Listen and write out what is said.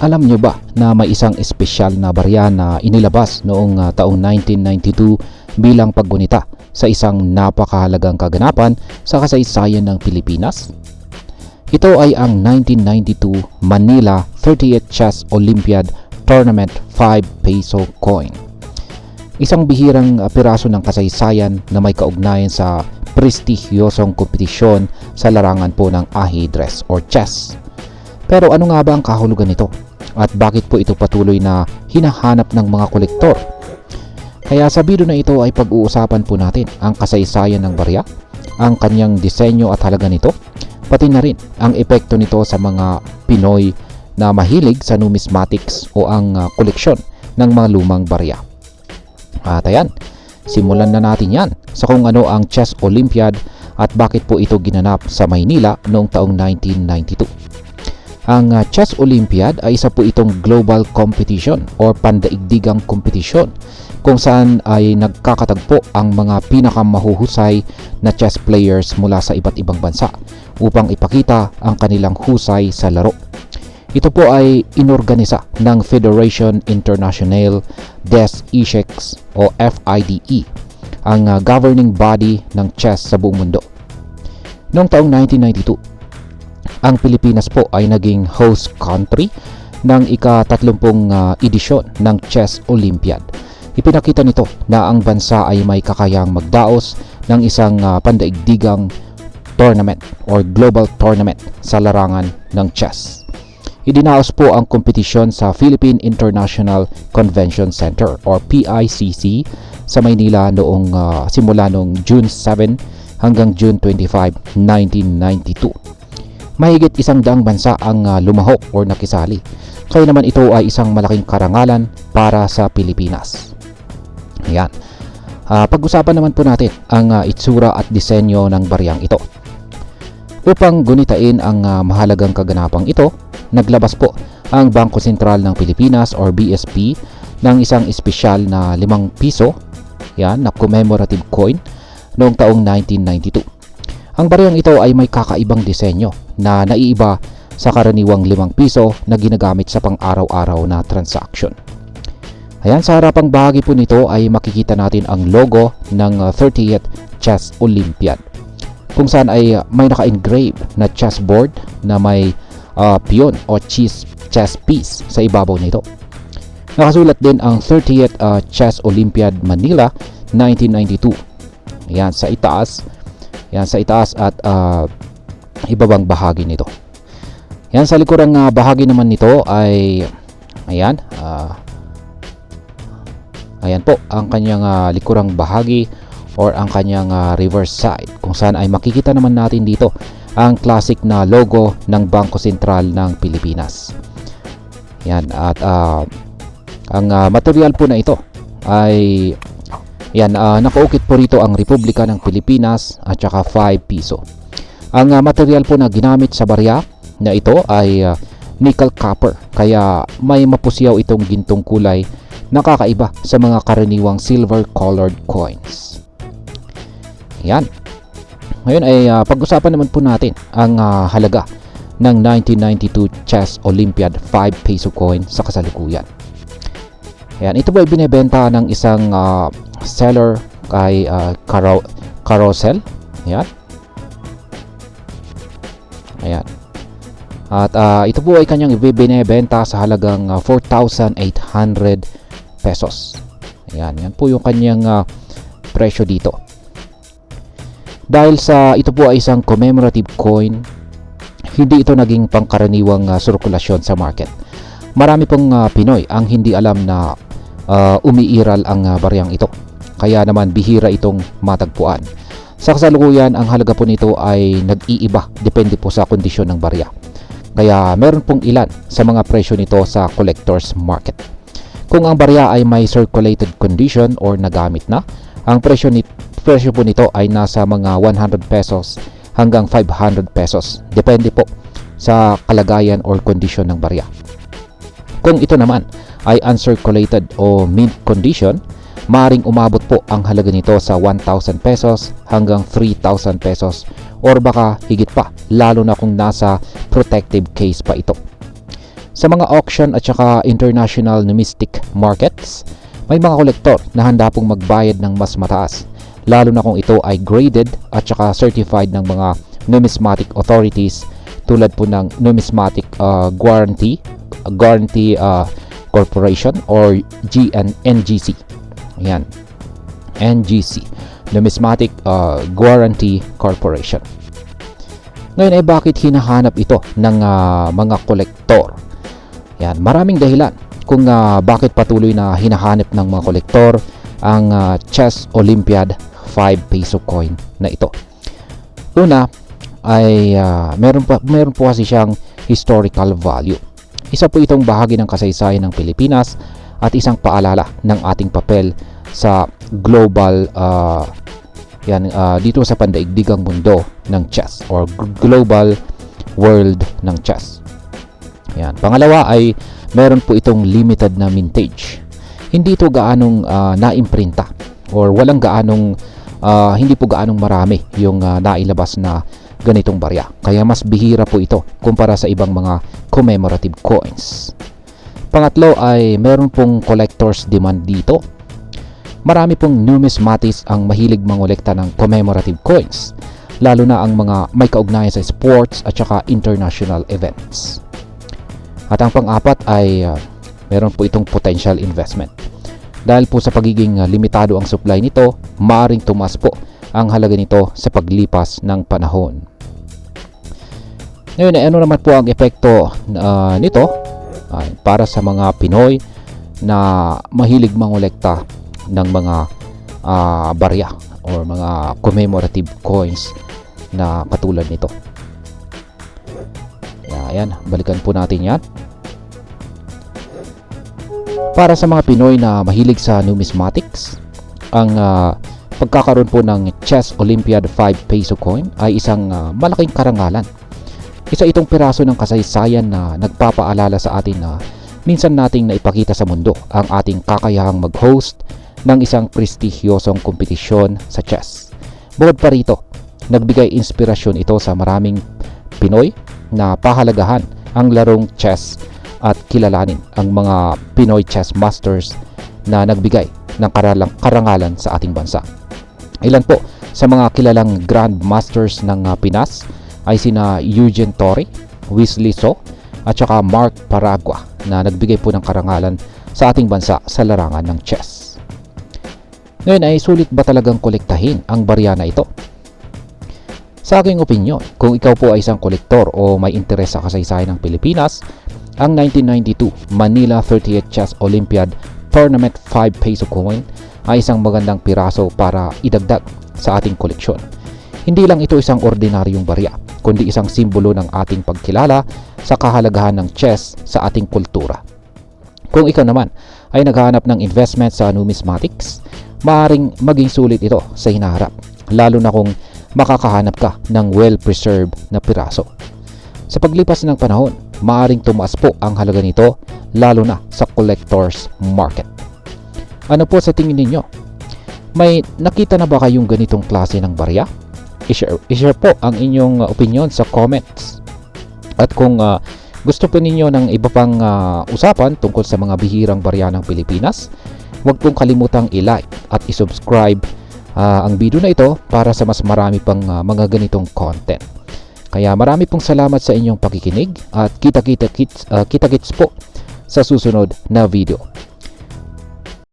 Alam nyo ba na may isang espesyal na barya na inilabas noong ah, taong 1992 bilang paggunita sa isang napakahalagang kaganapan sa kasaysayan ng Pilipinas? Ito ay ang 1992 Manila 38th Chess Olympiad Tournament 5 peso coin. Isang bihirang ah, piraso ng kasaysayan na may kaugnayan sa prestigyosong kompetisyon sa larangan po ng ahidress or chess. Pero ano nga ba ang kahulugan nito? At bakit po ito patuloy na hinahanap ng mga kolektor? Kaya sa video na ito ay pag-uusapan po natin ang kasaysayan ng barya, ang kanyang disenyo at halaga nito, pati na rin ang epekto nito sa mga Pinoy na mahilig sa numismatics o ang ah, koleksyon ng mga lumang barya. At ayan, simulan na natin yan sa kung ano ang Chess Olympiad at bakit po ito ginanap sa Maynila noong taong 1992. Ang uh, Chess Olympiad ay isa po itong global competition or pandaigdigang kompetisyon kung saan ay nagkakatagpo ang mga pinakamahuhusay na chess players mula sa iba't ibang bansa upang ipakita ang kanilang husay sa laro. Ito po ay inorganisa ng Federation Internationale des Echecs o FIDE, ang uh, governing body ng chess sa buong mundo. Noong taong 1992, ang Pilipinas po ay naging host country ng ika-30 uh, edisyon ng Chess Olympiad. Ipinakita nito na ang bansa ay may kakayang magdaos ng isang uh, pandaigdigang tournament or global tournament sa larangan ng chess. Idinaos po ang kompetisyon sa Philippine International Convention Center or PICC sa Maynila noong uh, simula noong June 7 hanggang June 25, 1992. Mahigit isang daang bansa ang uh, lumahok or nakisali. Kaya naman ito ay isang malaking karangalan para sa Pilipinas. Ayan. Uh, pag-usapan naman po natin ang uh, itsura at disenyo ng baryang ito. Upang gunitain ang uh, mahalagang kaganapang ito, naglabas po ang Bangko Sentral ng Pilipinas or BSP ng isang espesyal na 5 piso yan, na commemorative coin noong taong 1992. Ang baryang ito ay may kakaibang disenyo na naiiba sa karaniwang 5 piso na ginagamit sa pang-araw-araw na transaction. Ayan, sa harapang bahagi po nito ay makikita natin ang logo ng uh, 30th Chess Olympiad kung saan ay uh, may naka-engrave na chessboard na may uh, pion o chess, chess piece sa ibabaw nito. Nakasulat din ang 30th uh, Chess Olympiad Manila 1992. Ayan, sa itaas. Ayan, sa itaas at uh, ibabang bahagi nito. Yan sa likurang uh, bahagi naman nito ay ayan, uh, ayan po ang kanyang uh, likurang bahagi or ang kanyang uh, reverse side kung saan ay makikita naman natin dito ang classic na logo ng Bangko Sentral ng Pilipinas. Yan at uh, ang uh, material po na ito ay yan uh, nakaukit po rito ang Republika ng Pilipinas at saka 5 piso. Ang uh, material po na ginamit sa barya na ito ay uh, nickel copper kaya may mapusyaw itong gintong kulay na kakaiba sa mga karaniwang silver colored coins. Yan. Ngayon ay uh, pag-usapan naman po natin ang uh, halaga ng 1992 Chess Olympiad 5 peso coin sa kasalukuyan. Ayan, ito po ay binebenta ng isang uh, seller kay uh, Caro Carousel. Ayan. Ayan. At uh, ito po ay kanyang ibinebenta sa halagang uh, 4,800 pesos. Ayan, yan po yung kanyang uh, presyo dito. Dahil sa ito po ay isang commemorative coin, hindi ito naging pangkaraniwang uh, sirkulasyon sa market. Marami pong uh, Pinoy ang hindi alam na uh, umiiral ang uh, baryang ito. Kaya naman bihira itong matagpuan. Sa kasalukuyan, ang halaga po nito ay nag-iiba depende po sa kondisyon ng barya. Kaya meron pong ilan sa mga presyo nito sa collector's market. Kung ang barya ay may circulated condition or nagamit na, ang presyo, ni, presyo po nito ay nasa mga 100 pesos hanggang 500 pesos. Depende po sa kalagayan or kondisyon ng barya. Kung ito naman ay uncirculated o mint condition, maring umabot po ang halaga nito sa 1,000 pesos hanggang 3,000 pesos or baka higit pa lalo na kung nasa protective case pa ito. Sa mga auction at saka international numismatic markets, may mga kolektor na handa pong magbayad ng mas mataas, lalo na kung ito ay graded at saka certified ng mga numismatic authorities tulad po ng Numismatic uh, Guarantee Guarantee uh, Corporation or GN Ayan. NGC. Numismatic uh, Guarantee Corporation. Ngayon ay bakit hinahanap ito ng uh, mga kolektor? Yan, maraming dahilan kung uh, bakit patuloy na hinahanap ng mga kolektor ang uh, Chess Olympiad 5 peso coin na ito. Una ay uh, meron pa meron po kasi siyang historical value. Isa po itong bahagi ng kasaysayan ng Pilipinas at isang paalala ng ating papel sa global uh, yan uh, dito sa pandaigdigang mundo ng chess or global world ng chess. Yan. Pangalawa ay meron po itong limited na mintage. Hindi ito gaanong uh, naimprinta or walang gaanong uh, hindi po gaanong marami yung uh, nailabas na ganitong barya. Kaya mas bihira po ito kumpara sa ibang mga commemorative coins. Pangatlo ay meron pong collector's demand dito. Marami pong numismatists ang mahilig mangolekta ng commemorative coins, lalo na ang mga may kaugnayan sa sports at saka international events. At ang pang-apat ay uh, meron po itong potential investment. Dahil po sa pagiging uh, limitado ang supply nito, maaring tumas po ang halaga nito sa paglipas ng panahon. Ngayon, ano naman po ang epekto uh, nito uh, para sa mga Pinoy na mahilig mangolekta ng mga uh, barya or mga commemorative coins na katulad nito. Ayan, balikan po natin yan. Para sa mga Pinoy na mahilig sa numismatics, ang uh, pagkakaroon po ng Chess Olympiad 5 peso coin ay isang uh, malaking karangalan isa itong piraso ng kasaysayan na nagpapaalala sa atin na minsan nating naipakita sa mundo ang ating kakayahang mag-host ng isang prestigyosong kompetisyon sa chess. Bukod pa rito, nagbigay inspirasyon ito sa maraming Pinoy na pahalagahan ang larong chess at kilalanin ang mga Pinoy chess masters na nagbigay ng karalang karangalan sa ating bansa. Ilan po sa mga kilalang grandmasters ng uh, Pinas ay sina Eugene Torre, Wesley So, at saka Mark Paragua na nagbigay po ng karangalan sa ating bansa sa larangan ng chess. Ngayon ay sulit ba talagang kolektahin ang barya na ito? Sa aking opinyon, kung ikaw po ay isang kolektor o may interes sa kasaysayan ng Pilipinas, ang 1992 Manila 38th Chess Olympiad Tournament 5 peso coin ay isang magandang piraso para idagdag sa ating koleksyon. Hindi lang ito isang ordinaryong barya, kundi isang simbolo ng ating pagkilala sa kahalagahan ng chess sa ating kultura. Kung ikaw naman ay naghahanap ng investment sa numismatics, maaaring maging sulit ito sa hinaharap, lalo na kung makakahanap ka ng well-preserved na piraso. Sa paglipas ng panahon, maaaring tumaas po ang halaga nito lalo na sa collector's market. Ano po sa tingin ninyo? May nakita na ba kayong ganitong klase ng barya? I-share, i-share po ang inyong opinion sa comments. At kung uh, gusto po ninyo ng iba pang uh, usapan tungkol sa mga bihirang barya ng Pilipinas, huwag pong kalimutang i-like at i-subscribe uh, ang video na ito para sa mas marami pang uh, mga ganitong content. Kaya marami pong salamat sa inyong pakikinig at kita-kita kits, uh, kita-kits po sa susunod na video.